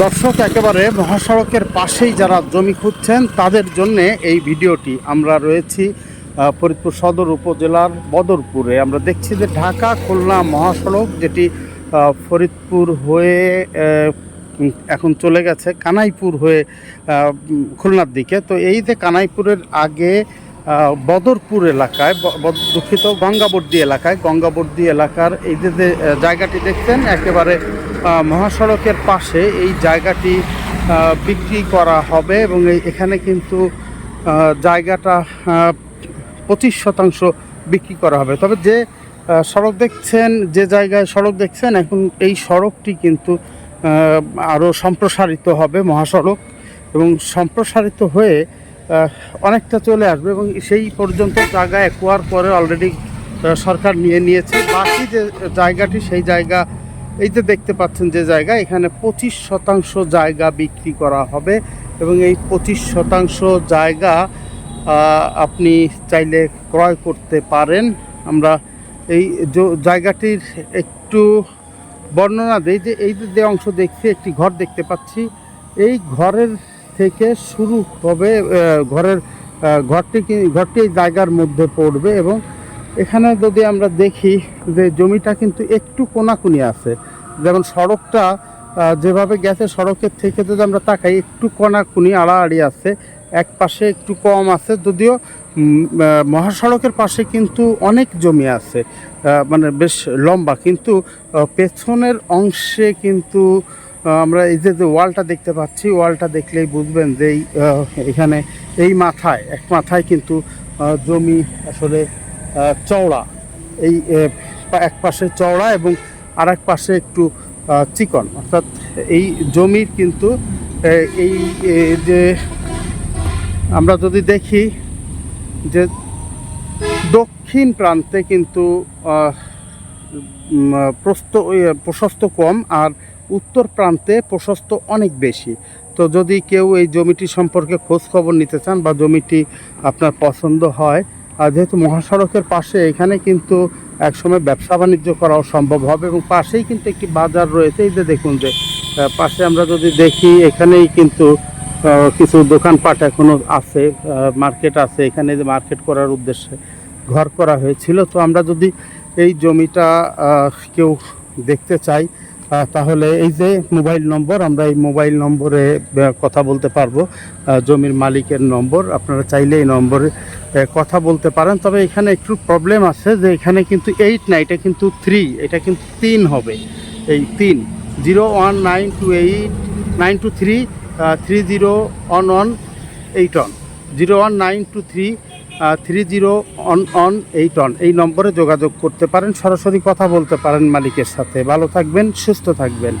দর্শক, একেবারে মহাসড়কের পাশেই যারা জমি খুঁজছেন, তাদের জন্য এই ভিডিওটি। আমরা রয়েছি ফরিদপুর সদর উপজেলার বদরপুরে। আমরা দেখছি যে ঢাকা খুলনা মহাসড়ক, যেটি ফরিদপুর হয়ে এখন চলে গেছে কানাইপুর হয়ে খুলনার দিকে। তো এই যে কানাইপুরের আগে বদরপুর এলাকায় দুঃখিত, গঙ্গাবর্দী এলাকায়। গঙ্গাবর্দী এলাকার এই যে যে জায়গাটি দেখছেন, একেবারে মহাসড়কের পাশে এই জায়গাটি বিক্রি করা হবে এবং এখানে কিন্তু জায়গাটা পঁচিশ শতাংশ বিক্রি করা হবে। তবে যে সড়ক দেখছেন, যে জায়গায় সড়ক দেখছেন, এখন এই সড়কটি কিন্তু আরও সম্প্রসারিত হবে মহাসড়ক এবং সম্প্রসারিত হয়ে অনেকটা চলে আসবে এবং সেই পর্যন্ত জায়গা একোয়ার পরে অলরেডি সরকার নিয়ে নিয়েছে। বাকি যে জায়গাটি, সেই জায়গা, এই যে দেখতে পাচ্ছেন যে জায়গা, এখানে পঁচিশ শতাংশ জায়গা বিক্রি করা হবে এবং এই পঁচিশ শতাংশ জায়গা আপনি চাইলে ক্রয় করতে পারেন। আমরা এই জায়গাটির একটু বর্ণনা দেই যে এই যে অংশ দেখছি, একটি ঘর দেখতে পাচ্ছি। এই ঘরের থেকে শুরু হবে ঘরের ঘরটি ঘরটি জায়গার মধ্যে পড়বে এবং এখানে যদি আমরা দেখি যে জমিটা কিন্তু একটু কোনাকুনি আছে। যেমন সড়কটা যেভাবে গেছে সড়কের থেকে যদি আমরা তাকাই, একটু কোনাকুনি, আড়াআড়ি আছে, এক পাশে একটু কম আছে, যদিও মহাসড়কের পাশে কিন্তু অনেক জমি আছে মানে বেশ লম্বা, কিন্তু পেছনের অংশে কিন্তু আমরা এই যে যে ওয়ালটা দেখতে পাচ্ছি ওয়ালটা দেখলেই বুঝবেন যে এখানে এই মাথায় এক মাথায় কিন্তু জমি আসলে চওড়া। এই এক পাশে চওড়া এবং আর এক পাশে একটু চিকন। অর্থাৎ এই জমির কিন্তু এই যে আমরা যদি দেখি যে দক্ষিণ প্রান্তে কিন্তু আহ, প্রশস্ত কম আর উত্তর প্রান্তে প্রশস্ত অনেক বেশি। তো যদি কেউ এই জমিটি সম্পর্কে খোঁজ খবর নিতে চান বা জমিটি আপনার পছন্দ হয়, আর যেহেতু মহাসড়কের পাশে, এখানে কিন্তু একসময় ব্যবসা বাণিজ্য করাও সম্ভব হবে এবং পাশেই কিন্তু একটি বাজার রয়েছে। এই যে দেখুন যে পাশে আমরা যদি দেখি, এখানেই কিন্তু কিছু দোকানপাট এখনও আছে মার্কেট আছে। এখানে যে মার্কেট করার উদ্দেশ্যে ঘর করা হয়েছিল। তো আমরা যদি এই জমিটা কেউ দেখতে চাই তাহলে এই যে মোবাইল নম্বর, আমরা এই মোবাইল নম্বরে কথা বলতে পারব। জমির মালিকের নম্বর, আপনারা চাইলে এই নম্বরে কথা বলতে পারেন। তবে এখানে একটু প্রবলেম আছে যে এখানে কিন্তু এইট না, এটা কিন্তু থ্রি এটা কিন্তু তিন হবে। এই তিন zero one nine two eight nine two three three zero one one eight one zero one nine two three three zero one one eight one এই নম্বরে যোগাযোগ করতে পারেন। সরাসরি কথা বলতে পারেন মালিকের সাথে। ভালো থাকবেন, সুস্থ থাকবেন।